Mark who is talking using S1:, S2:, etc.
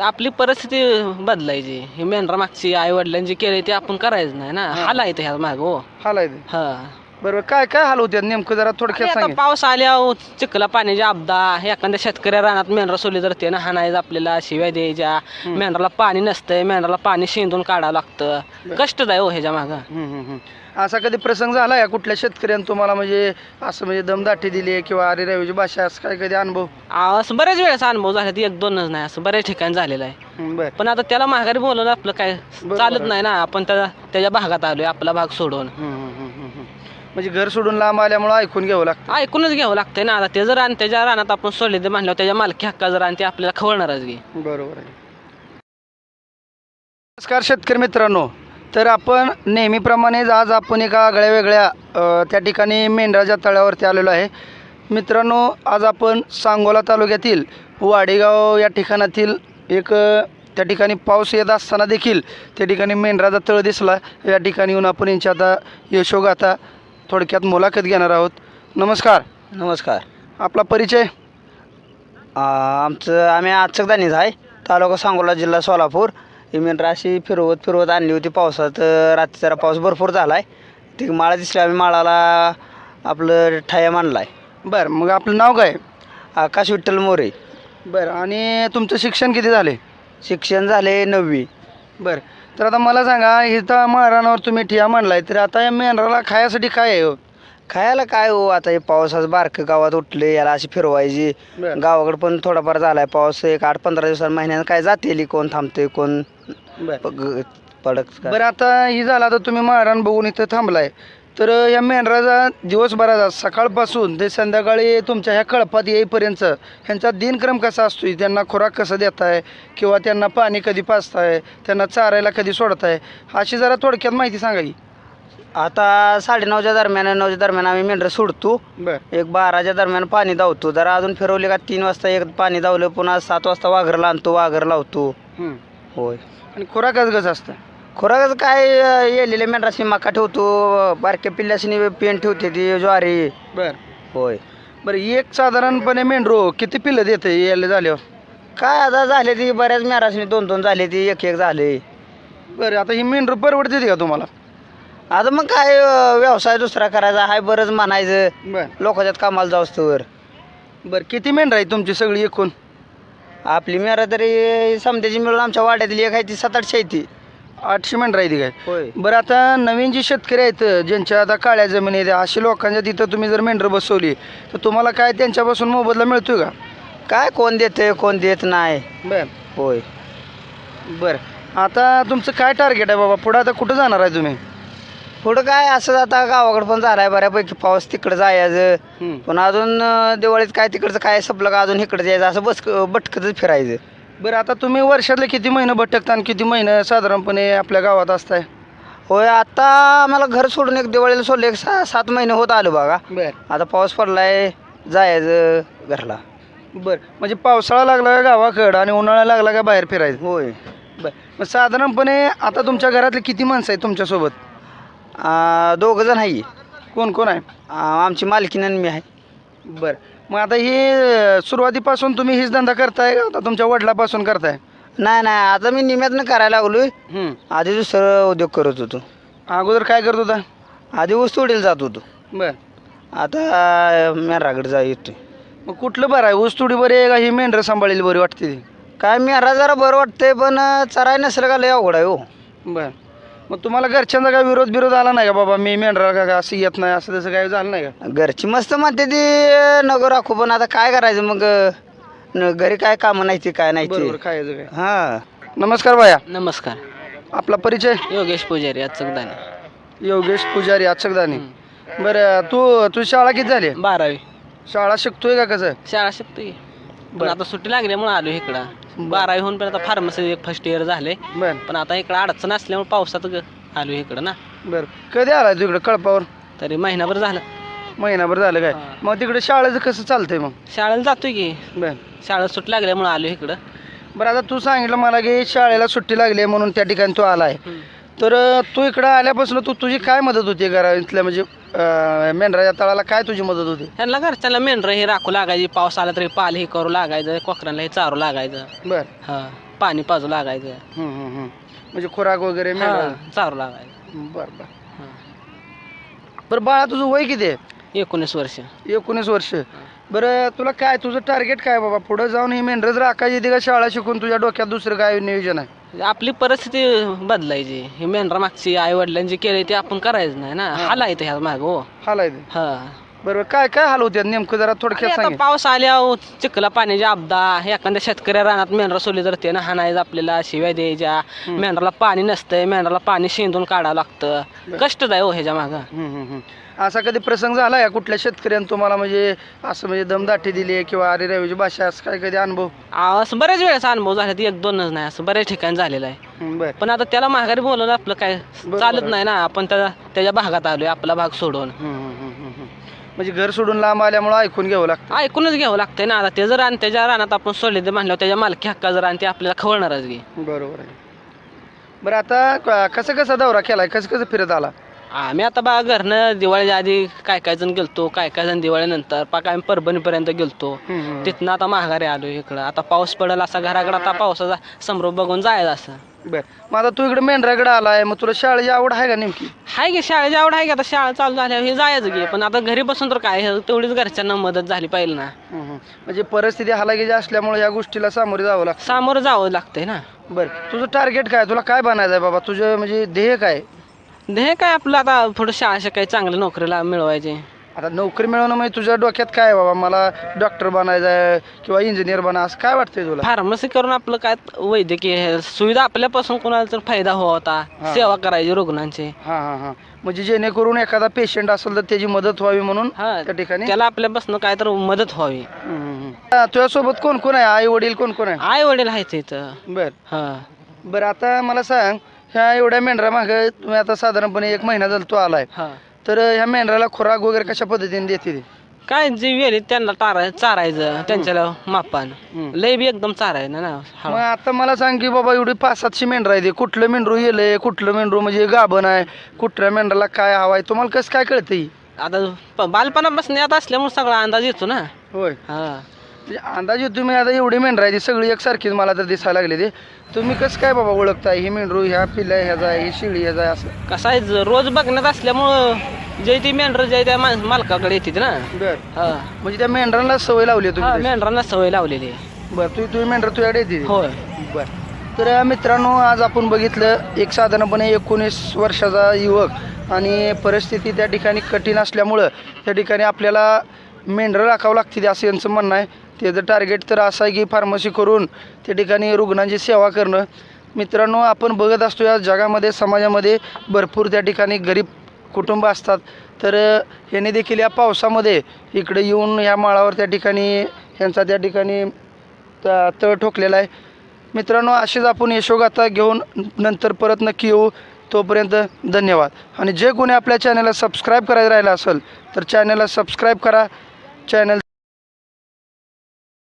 S1: आपली परिस्थिती बदलायची. हे मेंढरा मागची आई वडिलांनी केले ते आपण करायचं नाही ना. हालायचं ह्या माग हो. हा.
S2: बरोबर काय काय हाल होते? नेमकं जरा थोडक्यात
S1: आता
S2: सांग.
S1: पाऊस आल्यावर चिखला पाण्याची आपदा. एखाद्या शेतकऱ्या रानात मेंढरा सोडली तर त्यानं हाणायचं आपल्याला शिव्या द्यायच्या. मेंढराला पाणी नसतंय मेंढराला पाणी शेंदून काढावं लागतं. कष्ट आहे हो ह्याच्या मागं.
S2: असा कधी प्रसंग झाला या कुठल्या शेतकऱ्यानं तुम्हाला? म्हणजे असं म्हणजे दमदाटी दिली किंवा अरे रवीची भाषा असं काय कधी अनुभव?
S1: आ, असं बऱ्याच वेळेस अनुभव झाला एक दोनच नाही असं बऱ्याच ठिकाणी झालेलं आहे.
S2: बर.
S1: पण आता त्याला माघारी बोलवलं आपलं काय
S2: बरोबर.
S1: चालत. नाही ना आपण त्याच्या भागात आलोय आपला भाग सोडून
S2: हम्म, हम्म, हम्म, हम्म, हम्म. म्हणजे घर सोडून लांब आल्यामुळे ऐकून घ्यावं लागतं.
S1: ऐकूनच घ्यावं लागतंय ना. आता ते जर आणि त्याच्या रानात आपण सोडले ते म्हणल्यावर त्याच्या मालकी हक्का जर आणि ते आपल्याला खवळणारच घे
S2: बरोबर आहे. नमस्कार शेतकरी मित्रांनो. तर आपण नेहमीप्रमाणेच आज आपण एका आगळ्या वेगळ्या अ, त्या ठिकाणी मेंढराच्या तळ्यावरती आलेलो आहे. मित्रांनो आज आपण सांगोला तालुक्यातील वाडेगाव या ठिकाणातील एक अ, त्या ठिकाणी पाऊस येत असताना देखील त्या ठिकाणी मेंढराचा तळ दिसला. या ठिकाणी येऊन आपण यांची आता यशोगाथा थोडक्यात मुलाखत घेणार आहोत. नमस्कार.
S3: नमस्कार.
S2: आपला परिचय?
S3: आमचं आम्ही आचकदानीच आहे. तालुका सांगोला जिल्हा सोलापूर. मेंढरं अशी फिरवत फिरवत आणली होती पावसात. रात्री जरा पाऊस भरपूर झाला आहे ती माळा दिसली आम्ही माळाला आपलं ठाया मांडला आहे
S2: बरं मग आपलं नाव काय?
S3: आकाश विठ्ठल मोरे.
S2: बरं आणि तुमचं शिक्षण किती झाले?
S3: शिक्षण झाले नववी.
S2: बरं तर आता मला सांगा इथं महाराणावर तुम्ही ठिया म्हणलाय तर आता या मेंढराला खायासाठी काय आहे हो?
S3: खायला काय हो? आता हे पावसाचं बारकं गावात उठले याला अशी फिरवायची.
S2: बरं.
S3: गावाकडे पण थोडाफार झालाय पाऊस एक आठ पंधरा दिवसात महिन्यानं काय जाते कोण थांबते कोण पग- पडक
S2: बरं आता ही झालं आता तुम्ही महाराण बघून इथं थांबलाय. तर या मेंढराचा दिवसभराचा सकाळपासून ते संध्याकाळी तुमच्या ह्या कळपात येईपर्यंत ह्यांचा दिनक्रम कसा असतो त्यांना खुराक कसं देताय? किंवा त्यांना पाणी कधी पाजताय? त्यांना चारायला कधी सोडताय? अशी जरा थोडक्यात माहिती सांगा की.
S3: आता साडेनऊच्या दरम्यान नऊच्या दरम्यान आम्ही मेंढरं सोडतो.
S2: बरं.
S3: एक बाराच्या दरम्यान पाणी धावतो. जरा अजून फिरवले का तीन वाजता एक पाणी धावलं पुन्हा सात वाजता वाघरला आणतो वाघर लावतो. होय.
S2: आणि खुराकच कसं असतं?
S3: खुराकाचं काय अं, येलेले मेंढराशी मका ठेवतो बारक्या पिल्ल्याशी पेन ठेवते ती ज्वारी.
S2: बरं.
S3: होय.
S2: बरं एक साधारणपणे मेंढरो किती पिल्लं देते यायला झाल्यावर?
S3: काय आता झाले ती बऱ्याच मेंढराशी दोन दोन झाले ती एक एक झाले.
S2: बरं आता ही मेंढर परवडते का तुम्हाला?
S3: आता मग काय अं, व्यवसाय दुसरा करायचा हाय बरंच म्हणायचं.
S2: बरं.
S3: लोकांच्यात कामाला जाऊस तर
S2: बरं किती मेंढर आहे तुमची सगळी एकूण?
S3: आपली मेरा तरी समजायची मिळून आमच्या वाड्यातली एक आहे ती सात आठशे आहे ती.
S2: आठशे मेंढर आहे ती काय?
S3: होय.
S2: बरं आता नवीन जी शेतकरी आहेत ज्यांच्या आता काळ्या जमिनी आहेत अशा लोकांच्या तिथं तुम्ही जर मेंढर बसवली तर तुम्हाला काय त्यांच्यापासून मोबदला मिळतोय का?
S3: काय कोण देते कोण देत नाही.
S2: बरं.
S3: होय.
S2: बरं. आता तुमचं काय टार्गेट आहे बाबा? पुढं आता कुठं जाणार आहे तुम्ही?
S3: पुढं काय असं आता गावाकडं पण झालाय बऱ्यापैकी पाऊस तिकडं जायचं.
S2: हम्म.
S3: पण अजून अं, दिवाळीत काय तिकडचं काय संपलं का अजून इकडं जायचं असं बस भटकतच फिरायचं.
S2: बरं आता तुम्ही वर्षातले किती महिने भटकता आणि किती महिने साधारणपणे आपल्या गावात असताय?
S3: होय आता आम्हाला घर सोडून एक दिवाळीला सोडलं एक सहा सात महिने होत आलो बघा.
S2: बरं.
S3: आता पाऊस पडलाय जायचं घरला.
S2: बरं म्हणजे पावसाळा लागला का गावाकडं आणि उन्हाळा लागला का बाहेर फिरायचं?
S3: होय.
S2: बरं मग साधारणपणे आता तुमच्या घरातले किती माणसं आहेत तुमच्यासोबत?
S3: दोघं जण आहे.
S2: कोण कोण आहे?
S3: आमची मालकीन आणि मी आहे.
S2: बरं मग आता ही सुरुवातीपासून तुम्ही हीच धंदा करताय का? आता तुमच्या वडिलापासून करताय?
S3: नाही नाही आता मी निम्यातनं करायला लागलोय.
S2: हम्म.
S3: आधी दुसरं उद्योग करत होतो.
S2: अगोदर काय करत होता?
S3: आधी ऊस तोडीला जात होतो.
S2: बरं.
S3: आता मेराकडे जा येतोय.
S2: मग कुठलं बरं आहे? ऊस तुडी बरी आहे का? ही मेंढरं सांभाळलेली बरी वाटते ती?
S3: काय मेरा जरा बरं वाटतंय पण चराय नसलं का लय अवघड आहे हो.
S2: बरं. मग तुम्हाला घरच्यांचा काय विरोध विरोध आला नाही का बाबा? मी मेंढरा का का असं येत नाही असं तसं काय झालं नाही का?
S3: घरची मस्त म्हणते ती नको राखू पण आता काय करायचं मग? न- घरी काय कामं नाही ती काय नाही
S2: बरोबर
S3: ती
S2: खायचं काय?
S3: हा.
S2: नमस्कार बाया
S1: नमस्कार.
S2: आपला परिचय?
S1: योगेश पुजारी आज चकदाने
S2: योगेश पुजारी अचकदानी बरं तू तुझी शाळा किती झाली?
S1: बारावी.
S2: शाळा शिकतोय का कसं?
S1: शाळा शिकतोय. पण आता सुट्टी लागल्यामुळे आलो इकडं. बारावी होऊन पण आता फार्मसी एक फर्स्ट इयर झाले
S2: बरं.
S1: पण आता इकडं अडचण असल्यामुळे पावसात ग- आलो इकडं ना.
S2: बरं. कधी आलाय तू इकडं कळपावर?
S1: तरी महिनाभर झालं.
S2: महिनाभर झालं काय?
S1: हा.
S2: मग तिकडे शाळेचं कसं चालतंय मग?
S1: शाळेला जातोय की.
S2: बरं.
S1: शाळा सुट्टी लागल्यामुळे आलो इकडं.
S2: बरं आता तू सांगितलं मला की शाळेला सुट्टी लागली आहे म्हणून त्या ठिकाणी तू आलाय. तर तू इकडं आल्यापासून तू तुझी काय मदत होती घरा इथल्या म्हणजे अं, मेंढराच्या तळाला काय तुझी मदत होती?
S1: त्यांना घरच्यांना मेंढरं हे राखू लागायची पाऊस आला तरी पाल हे करू लागायचं कोकरांना हे चारू लागायचं.
S2: बर.
S1: हा पाणी पाजू लागायचं.
S2: हम्म, हम्म, हम्म. म्हणजे खुराक वगैरे
S1: हा, चारू लागायचं.
S2: बरं बरं.
S1: हा.
S2: बरं बाळा तुझं वय किती आहे?
S1: एकोणीस वर्ष.
S2: एकोणीस वर्ष. बरं तुला काय तुझं टार्गेट काय बाबा? पुढे जाऊन ही मेंढरच राखायची ती का शाळा शिकून तुझ्या डोक्यात दुसरं काय नियोजन आहे?
S1: आपली परिस्थिती बदलायची. ही मेंढरा मागची आई वडिलांची केले ते आपण करायचं नाही ना. हाला येते ह्या माग हो.
S2: हालाय ते
S1: हा.
S2: बरोबर काय काय हाल होत्यात नेमकं जरा थोडक्यात
S1: आता
S2: सांग.
S1: पाऊस आल्यावर चिखला पाण्याची आपदा. एखाद्या शेतकऱ्या रानात मेंढरा सोडली तर ते ना हाणायचं आपल्याला शिवाय द्यायच्या. मेंढराला पाणी नसतंय. मेंढराला पाणी शेंदून काढावं लागतं. कष्टच आहे हो ह्याच्या मागं.
S2: असा कधी प्रसंग झाला का कुठल्या शेतकऱ्यानं तुम्हाला? म्हणजे असं म्हणजे दमदाटी दिली किंवा अरे रवीची भाषा असं काय कधी अनुभव?
S1: असं बऱ्याच वेळेचा अनुभव झाला. ती एक दोनच नाही. असं बऱ्याच ठिकाणी झालेलं आहे.
S2: हं, बरं.
S1: पण आता त्याला माघारी बोलवलं आपलं काय
S2: बरोबर.
S1: चालत
S2: आहे.
S1: नाही ना. आपण त्या त्याच्या भागात आलोय. आपला भाग सोडून.
S2: हं, हं, हं, हं, हं. म्हणजे घर सोडून लांब आल्यामुळे ऐकून घ्यावं लागतं.
S1: ऐकूनच घ्यावं लागतंय ना. आता ते जर आणि त्याच्या रानात आपण सोडले ते म्हणल्यावर त्याच्या मालकी हक्का जर आणि ते आपल्याला खवळणारच घे
S2: बरोबर आहे. बरं आता क- कसं कसं दौरा केलाय? कसं कसं फिरत आला?
S1: आम्ही आता बा घरनं दिवाळीच्या आधी काय काय जण गेलतो काय काय जण दिवाळीनंतर पाक आम्ही परभणीपर्यंत गेलतो. तिथनं आता माघारी आलो इकडं. आता पाऊस पडेल असा घराकडे आता पावसाचा समरोप बघून जायचं असं.
S2: बरं. मग आता तू इकडे मेंढराकडे आलाय मग तुला शाळेची आवड आहे का नेमकी?
S1: हाय की शाळेची आवड आहे की आता शाळा चालू झाल्यावर हे जायचं की पण आता घरी बसून तर काय हे तेवढीच घरच्यांना मदत झाली पाहिजे ना.
S2: म्हणजे परिस्थिती हालाकीची असल्यामुळे या गोष्टीला सामोरे जावं लागतं.
S1: सामोरं जावं लागतंय ना.
S2: बरं. तुझं टार्गेट काय? तुला काय बनायचं आहे बाबा? तुझं म्हणजे ध्येय काय?
S1: हे काय आपलं आता थोडं शाळा शिकाय चांगल्या नोकरीला मिळवायचे.
S2: आता नोकरी मिळवणं म्हणजे तुझ्या डोक्यात काय आहे बाबा? मला डॉक्टर बनायचं आहे किंवा इंजिनियर बना असं काय वाटतंय तुला?
S1: फार्मसी करून आपलं काय वैद्यकीय हे सुविधा आपल्यापासून कोणाला तर फायदा हो होता. सेवा करायची रुग्णांची.
S2: हां हां हां. म्हणजे जेणेकरून एखादा पेशंट असेल तर त्याची मदत व्हावी म्हणून
S1: हा
S2: त्या ठिकाणी?
S1: त्याला आपल्यापासून काय तर मदत व्हावी.
S2: हा, तुझ्यासोबत कोण कोण आहे? आई वडील कोण कोण आहे?
S1: आई वडील आहेत इथं.
S2: बर.
S1: हा.
S2: बरं आता मला सांग ह्या एवढ्या मेंढरा मागे तुम्ही आता साधारणपणे एक महिना झाला तू आलाय.
S1: हा.
S2: तर ह्या मेंढराला खुराक वगैरे कशा पद्धतीने देते ती?
S1: काय जे वेळी त्यांना टाराय चारायचं त्यांच्याला मापान
S2: हम्म.
S1: लय बी एकदम चारायचं ना
S2: मग
S1: हा.
S2: आता मला सांग की बाबा एवढी पाच सातशे मेंढरा आहे कुठलं मेंढरू येलंय कुठलं मेंढरू म्हणजे गाभण आहे कुठल्या मेंढराला काय हवं आहे तुम्हाला कसं काय कळतं
S1: आता प- बालपणापासून यात असल्यामुळे सगळा अंदाज येतो ना
S2: होय
S1: हा
S2: म्हणजे अंदाजे तुम्ही आता एवढी मेंढरा आहे ती सगळी एकसारखीच मला तर दिसायला लागली ते. तुम्ही कसं काय बाबा ओळखताय? ही मेंढरू ह्या पिल्ल्या ह्याचा आहे ही शिळी ह्याचा आहे असं.
S1: कसं आहे रोज बघण्यात असल्यामुळं जे ती मेंढर जे त्या मा- मालकाकडे येते ना.
S2: बर.
S1: हा.
S2: म्हणजे त्या मेंढरांना सवय लावली आहे
S1: हा,
S2: तुम्ही
S1: मेंढरांना सवय लावलेली आहे.
S2: बरं तुम्ही तुम्ही मेंढर तुझ्याकडे येते?
S1: होय.
S2: बर. तर मित्रांनो आज आपण बघितलं एक साधारणपणे एकोणीस वर्षाचा युवक आणि परिस्थिती त्या ठिकाणी कठीण असल्यामुळं त्या ठिकाणी आपल्याला मेंढरं राखावं लागते असं यांचं म्हणणं आहे. त्याचं टार्गेट तर असं आहे की फार्मसी करून त्या ठिकाणी रुग्णांची सेवा करणं. मित्रांनो आपण बघत असतो या जगामध्ये समाजामध्ये भरपूर त्या ठिकाणी गरीब कुटुंब असतात. तर याने देखील या पावसामध्ये इकडे येऊन या माळावर त्या ठिकाणी ह्यांचा त्या ठिकाणी तळ ठोकलेला आहे. मित्रांनो असेच आपण यशोगाथा घेऊन नंतर परत नक्की येऊ. तोपर्यंत धन्यवाद. आणि जे कोणी आपल्या चॅनलला सबस्क्राईब करायला राहिलं असेल तर चॅनलला सबस्क्राईब करा. চ্যানেল